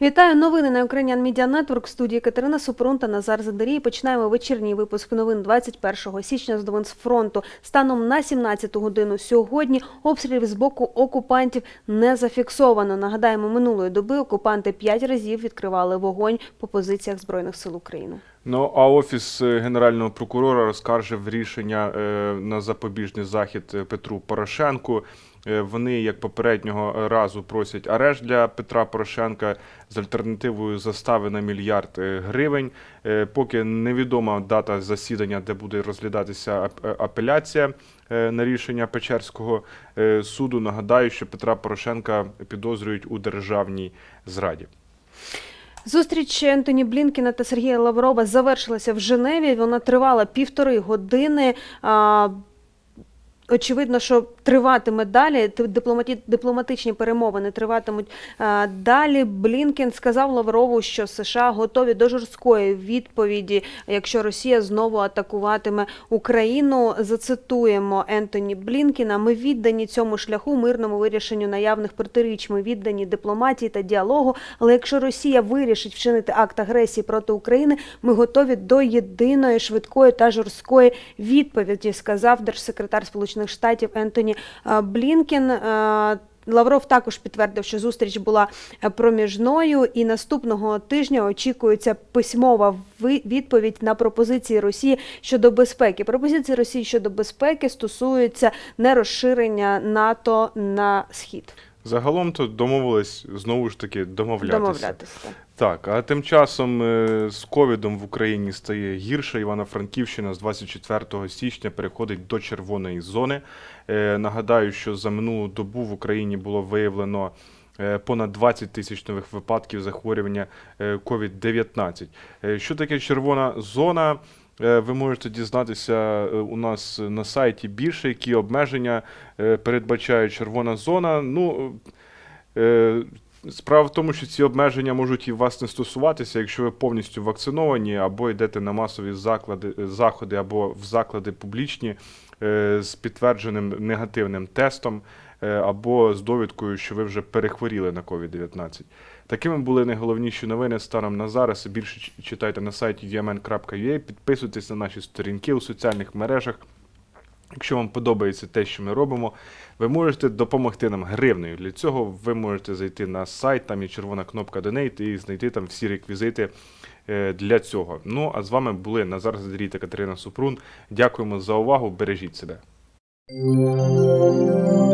Вітаю новини на Ukrainian Media Network в студії Катерина Супрун та Назар Задарій. Починаємо вечірній випуск новин 21 січня з новин з фронту. Станом на 17 годину сьогодні обстрілів з боку окупантів не зафіксовано. Нагадаємо, минулої доби окупанти п'ять разів відкривали вогонь по позиціях збройних сил України. Ну а офіс е, генерального прокурора розкаржив рішення е, на запобіжний захід е, Петру Порошенку. Вони, як попереднього разу, просять арешт для Петра Порошенка з альтернативою застави на мільярд гривень. Поки невідома дата засідання, де буде розглядатися апеляція на рішення Печерського суду. Нагадаю, що Петра Порошенка підозрюють у державній зраді. Зустріч Ентоні Блінкіна та Сергія Лаврова завершилася в Женеві. Вона тривала півтори години. Очевидно, що триватиме далі. дипломатичні перемовини триватимуть далі. Блінкен сказав Лаврову, що США готові до жорсткої відповіді, якщо Росія знову атакуватиме Україну. Зацитуємо Ентоні Блінкіна. Ми віддані цьому шляху мирному вирішенню наявних протиріч. Ми віддані дипломатії та діалогу. Але якщо Росія вирішить вчинити акт агресії проти України, ми готові до єдиної швидкої та жорсткої відповіді, сказав держсекретар Сполучених Штатів Ентоні е, Блінкен. Е, Лавров також підтвердив, що зустріч була проміжною, і наступного тижня очікується письмова відповідь на пропозиції Росії щодо безпеки. Пропозиції Росії щодо безпеки стосуються нерозширення НАТО на схід. Загалом то домовились знову ж таки домовлятися. Домовлятися. Так, а тим часом е, з ковідом в Україні стає гірше. Івано-Франківщина з 24 січня переходить до червоної зони. Е, Нагадаю, що за минулу добу в Україні було виявлено е, понад 20 тисяч нових випадків захворювання е, COVID-19. Е, Що таке червона зона? Е, Ви можете дізнатися е, у нас на сайті більше, які обмеження е, передбачає червона зона. Ну, Справа в тому, що ці обмеження можуть і вас не стосуватися, якщо ви повністю вакциновані, або йдете на масові заклади, заходи, або в заклади публічні з підтвердженим негативним тестом, або з довідкою, що ви вже перехворіли на COVID-19. Такими були найголовніші новини станом на зараз. Більше читайте на сайті vmn.ua, підписуйтесь на наші сторінки у соціальних мережах. Якщо вам подобається те, що ми робимо, ви можете допомогти нам гривнею. Для цього ви можете зайти на сайт, там є червона кнопка Donate і знайти там всі реквізити е, для цього. Ну а з вами були Назар Задрій та Катерина Супрун. Дякуємо за увагу. Бережіть себе. Música